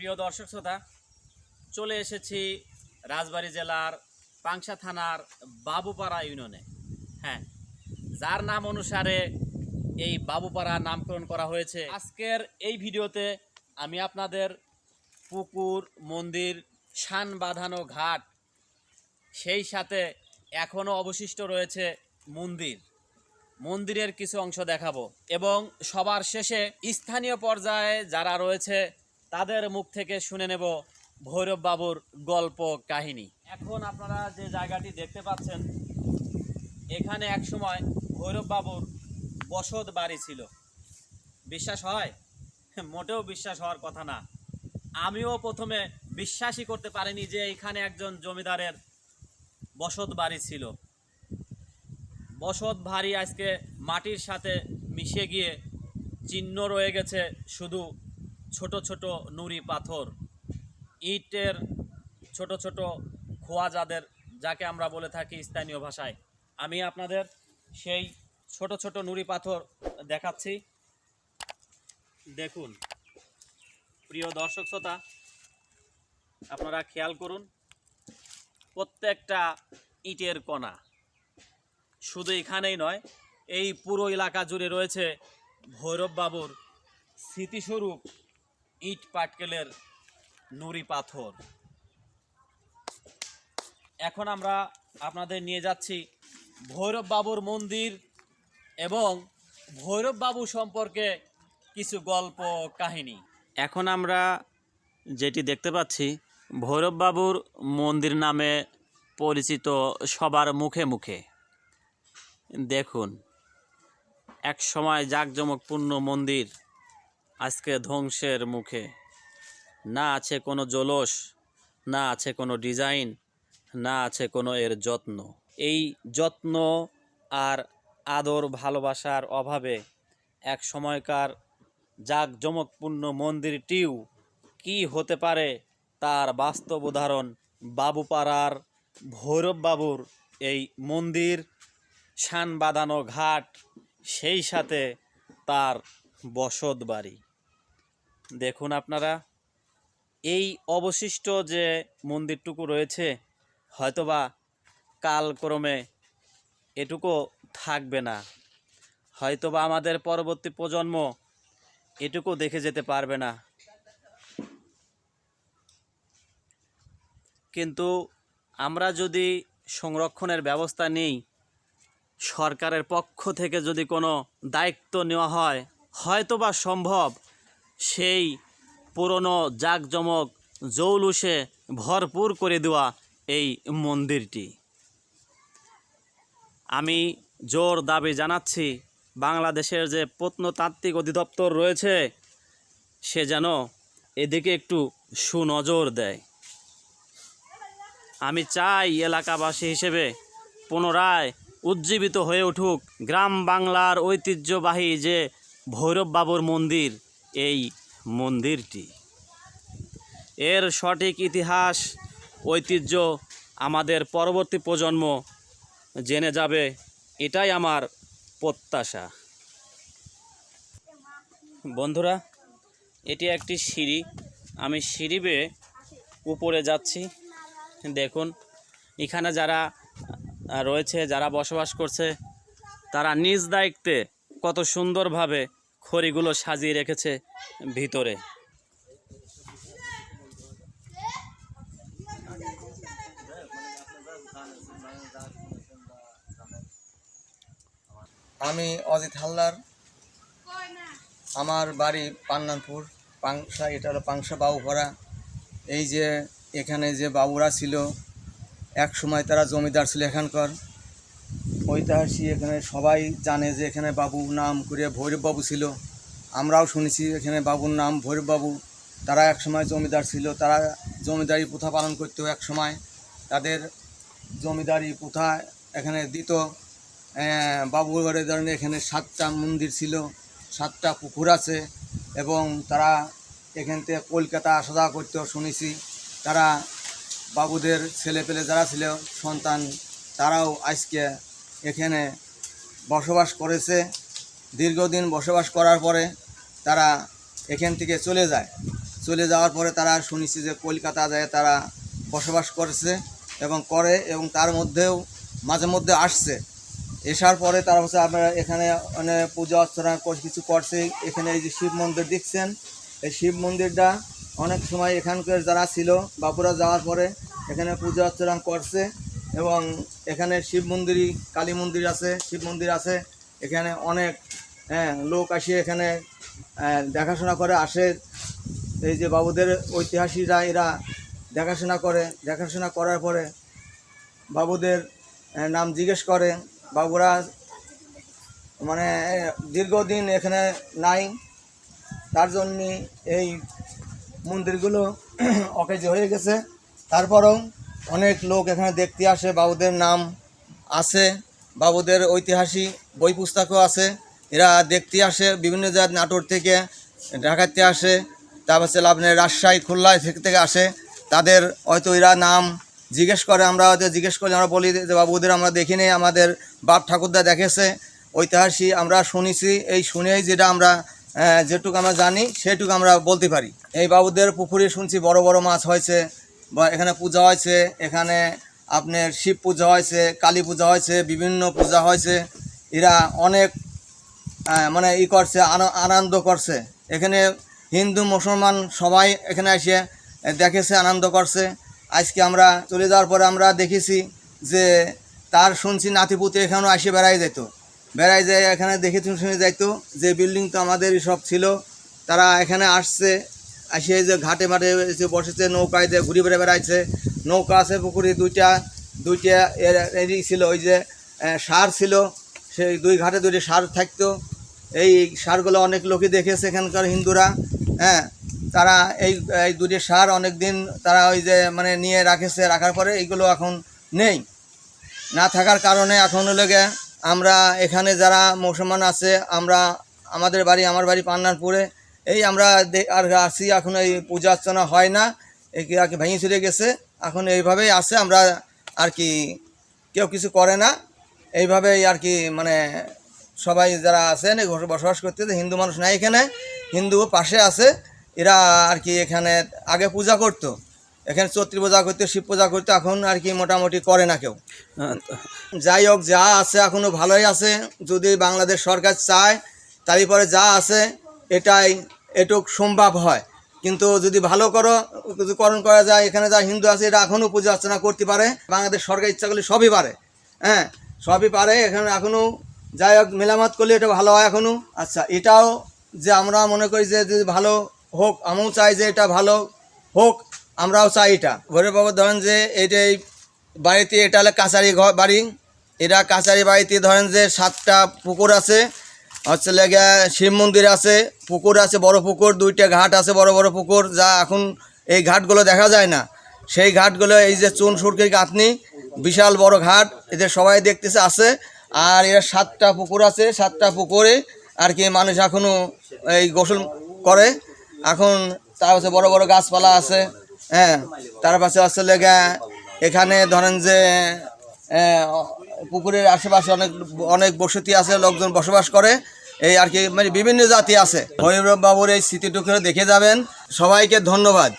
প্রিয় দর্শক শ্রোতা, চলে এসেছি রাজবাড়ী জেলার পাংশা থানার বাবুপাড়া ইউনিয়নে। হ্যাঁ যার নাম অনুসারে এই বাবুপাড়া নামকরণ করা হয়েছে। আজকের এই ভিডিওতে আমি আপনাদের পুকুর, মন্দির, শান বাঁধানো ঘাট, সেই সাথে এখনও অবশিষ্ট রয়েছে মন্দির। মন্দিরের কিছু অংশ দেখাবো এবং সবার শেষে স্থানীয় পর্যায়ে যারা রয়েছে তাদের মুখ থেকে শুনে নেব ভৈরব বাবুর গল্প কাহিনী। এখন আপনারা যে জায়গাটি দেখতে পাচ্ছেন, এখানে একসময় ভৈরব বাবুর বসত বাড়ি ছিল। বিশ্বাস হয়? মোটেও বিশ্বাস হওয়ার কথা না। আমিও প্রথমে বিশ্বাসই করতে পারিনি যে এখানে একজন জমিদারের বসত বাড়ি ছিল। বসত ভারী আজকে মাটির সাথে মিশে গিয়ে চিহ্ন রয়ে গেছে শুধু ছোট ছোট নুড়ি পাথর, ইটের ছোট ছোট খোয়া যাদের, যাকে আমরা বলে থাকি স্থানীয় ভাষায়। আমি আপনাদের সেই ছোট ছোট নুড়ি পাথর দেখাচ্ছি। দেখুন, প্রিয় দর্শক শ্রোতা, আপনারা খেয়াল করুন, প্রত্যেকটা ইটের কণা। শুধু এখানেই নয়, এই পুরো এলাকা জুড়ে রয়েছে ভৈরব বাবুর স্মৃতিস্বরূপ ইট পাটকেলের নুড়ি পাথর। এখন আমরা আপনাদের নিয়ে যাচ্ছি ভৈরব বাবুর মন্দির এবং ভৈরব বাবু সম্পর্কে কিছু গল্প কাহিনী। এখন আমরা যেটি দেখতে পাচ্ছি ভৈরব বাবুর মন্দির নামে পরিচিত সবার মুখে মুখে। দেখুন, এক সময় জাঁকজমকপূর্ণ মন্দির। আজকে ধ্বংসের মুখে। না আছে কোনো জলস, না আছে কোনো ডিজাইন, না আছে কোনো এর যত্ন। এই যত্ন আর আদর ভালোবাসার অভাবে এক সময়কার জাঁকজমকপূর্ণ মন্দিরটিও কি হতে পারে তার বাস্তব উদাহরণ বাবুপাড়ার ভৈরব বাবুর এই মন্দির শান বাঁধানো ঘাট, সেই সাথে তার বসত বাড়ি দেখুন আপনারা, এই অবশিষ্ট যে মন্দিরটুকু রয়েছে, হয়তোবা কালক্রমে এটুকু থাকবে না। হয়তোবা আমাদের পরবর্তী প্রজন্ম এটুকু দেখে যেতে পারবে না। কিন্তু আমরা যদি সংরক্ষণের ব্যবস্থা নেই, সরকারের পক্ষ থেকে যদি কোনো দায়িত্ব নেওয়া হয়, হয়তোবা সম্ভব সেই পুরনো জাঁকজমক জৌলুসে ভরপুর করে দেওয়া এই মন্দিরটি। আমি জোর দাবি জানাচ্ছি, বাংলাদেশের যে প্রত্নতাত্ত্বিক অধিদপ্তর রয়েছে, সে যেন এদিকে একটু সুনজর দেয়। আমি চাই এলাকাবাসী হিসেবে পুনরায় উজ্জীবিত হয়ে উঠুক গ্রাম বাংলার ঐতিহ্যবাহী যে ভৈরব বাবুর মন্দির এই মন্দিরটি। এর সঠিক ইতিহাস, ঐতিহ্য আমাদের পরবর্তী প্রজন্ম জেনে যাবে, এটাই আমার প্রত্যাশা। বন্ধুরা, এটি একটি সিঁড়ি। আমি সিঁড়ি বেয়ে উপরে যাচ্ছি। দেখুন, এখানে যারা রয়েছে, যারা বসবাস করছে, তারা নিজ দায়িত্বে কত সুন্দরভাবে খড়িগুলো সাজিয়ে রেখেছে ভিতরে। আমি অজিত হালদার। আমার বাড়ি পান্নানপুর, পাংশা, এটা হলো পাংশা বাবুপাড়া এই যে এখানে যে বাবুরা ছিল এক সময় তারা জমিদার ছিল এখানকার। ঐতিহাসিক এখানে সবাই জানে যে এখানে বাবু নাম করে ভৈরব বাবু ছিল। আমরাও শুনেছি এখানে বাবুর নাম ভৈরব বাবু তারা এক সময় জমিদার ছিল, তারা জমিদারি প্রথা পালন করতো এক সময় তাদের জমিদারি প্রথা এখানে দিত। বাবুঘরের ধরনের এখানে সাতটা মন্দির ছিল, সাতটা পুকুর আছে এবং তারা এখান থেকে কলকাতা আসা যাওয়া করতো, শুনেছি। তারা বাবুদের ছেলে পেলে যারা ছিল, সন্তান, তারাও আজকে এখানে বসবাস করেছে। দীর্ঘদিন বসবাস করার পরে তারা এখান থেকে চলে যায়। চলে যাওয়ার পরে তারা শুনেছি যে কলকাতা যায় তারা বসবাস করছে এবং করে এবং তার মধ্যেও মাঝে মধ্যে আসছে। এসার পরে তারা হচ্ছে আপনারা এখানে মানে পূজা অর্চনা কিছু করছে। এখানে এই যে শিব মন্দির দেখছেন, এই শিব মন্দিরটা অনেক সময় এখানকার যারা ছিল বাপুরা যাওয়ার পরে এখানে পূজা অর্চনা করছে। এবং এখানে শিব মন্দিরই, কালী মন্দির আছে, শিব মন্দির আছে। এখানে অনেক হ্যাঁ লোক আসে এখানে দেখাশোনা করে, আসে। এই যে বাবুদের ঐতিহাসিকরা এরা দেখাশোনা করে, দেখাশোনা করার পরে বাবুদের নাম জিজ্ঞেস করে। বাবুরা মানে দীর্ঘদিন এখানে নাই। তার জন্যে এই মন্দিরগুলো অকেজ হয়ে গেছে। তারপরেও অনেক লোক এখানে দেখতে আসে, বাবুদের নাম আছে, বাবুদের ঐতিহাসিক বই পুস্তকও আছে। এরা দেখতে আসে, বিভিন্ন জায়গায় নাটোর থেকে ঢাকাতে আসে, তারপর হচ্ছে আপনার রাজশাহী খুলনা থেকে থেকে আসে। তাদের হয়তো এরা নাম জিজ্ঞেস করে, আমরা হয়তো জিজ্ঞেস করি আমরা বলি যে, বাবুদের আমরা দেখিনি আমাদের বাপ ঠাকুরদা দেখেছে। ঐতিহাসিক আমরা শুনেছি, এই শুনেই যেটা আমরা যেটুকু আমরা জানি, সেটুকু আমরা বলতে পারি। এই বাবুদের পুকুরে শুনছি, বড় বড় মাছ হয়েছে বা এখানে পূজা হয়েছে, এখানে আপনার শিব পূজা হয়েছে, কালী পূজা হয়েছে, বিভিন্ন পূজা হয়েছে। এরা অনেক মানে ই করছে, আন- আনন্দ করছে। এখানে হিন্দু, মুসলমান সবাই এখানে এসে দেখেছে, আনন্দ করছে। আজকে আমরা চলে যাওয়ার পরে আমরা দেখেছি যে তার শুনছি নাতিপুতি এখানেও এসে বেড়াই যেত। বেড়াই যায় এখানে দেখে শুনে যাইতো যে বিল্ডিং তো আমাদের সব ছিল। তারা এখানে আসছে আসে যে ঘাটে মাঠে এসে বসেছে, নৌকায় যে ঘুরে বেড়ে বেড়াইছে। নৌকা আছে পুকুরে দুইটা দুইটা এর ছিল, ওই যে সার ছিল। সেই দুই ঘাটে দুইটা সার থাকতো। এই সারগুলো অনেক লোকই দেখেছে এখানকার হিন্দুরা হ্যাঁ। তারা এই এই দুটি সার অনেক দিন তারা ওই যে মানে নিয়ে রাখেছে, রাখার পরে এইগুলো এখন নেই। না থাকার কারণে এখন হলো গিয়ে আমরা এখানে যারা মুসলমান আছে, আমরা আমাদের বাড়ি, আমার বাড়ি পান্নারপুরে। এই আমরা আর আসি, এখন এই পূজা অর্চনা হয় না। আর কি ভেঙে চলে গেছে। এখন এইভাবেই আছে, আমরা আর কি কেউ কিছু করে না। এইভাবেই আর কি মানে সবাই যারা আছেন বসবাস করতেছে হিন্দু মানুষ নাই এখানে, হিন্দু পাশে আছে, এরা আর কি এখানে আগে পূজা করতো। এখানে চৈত্রী পূজা করতো, শিব পূজা করতো, এখন আর কি মোটামুটি করে না কেউ। যাই হোক, যা আছে এখনও ভালোই আছে। যদি বাংলাদেশ সরকার চায় তারপরে যা আছে এটাই, এটুক সম্ভব হয়। কিন্তু যদি ভালো করো করণ করা যায়, এখানে যা হিন্দু আছে এটা এখনও পূজা অর্চনা করতে পারে। বাংলাদেশ সরকার ইচ্ছা করলে সবই পারে। হ্যাঁ সবই পারে। এখানে এখনও যাই হোক, মেলামত করলে এটা ভালো হয় এখনও আচ্ছা এটাও যে আমরা মনে করি যে যদি ভালো হোক, আমিও চাই যে এটা ভালো হোক, আমরাও চাই এটা। ঘরে বাবা ধরেন যে এইটাই বাড়িতে, এটা হলে কাছারি ঘর বাড়ি। এটা কাছারি বাড়িতে ধরেন যে সাতটা পুকুর আছে হচ্ছে লেগে শিব মন্দির আছে, পুকুর আছে, বড় পুকুর, দুইটা ঘাট আছে, বড় বড় পুকুর, যা এখন এই ঘাটগুলো দেখা যায় না। সেই ঘাটগুলো, এই যে চুন সুরকির গাঁথনি, বিশাল বড় ঘাট, এদের সবাই দেখতেছে, আছে। আর এর সাতটা পুকুর আছে, সাতটা পুকুরে আর কি মানুষ এখনও এই গোসল করে। এখন তার পাশে বড় বড় গাছপালা আছে হ্যাঁ। তার পাশে হচ্ছে লেগে এখানে ধরেন যে পুকুরের আশেপাশে অনেক অনেক বসতি আছে, লোকজন বসবাস করে। এই আর কি মানে বিভিন্ন জাতি আছে। ভৈরব বাবুর এই স্মৃতিটুকু দেখে যাবেন। সবাইকে ধন্যবাদ।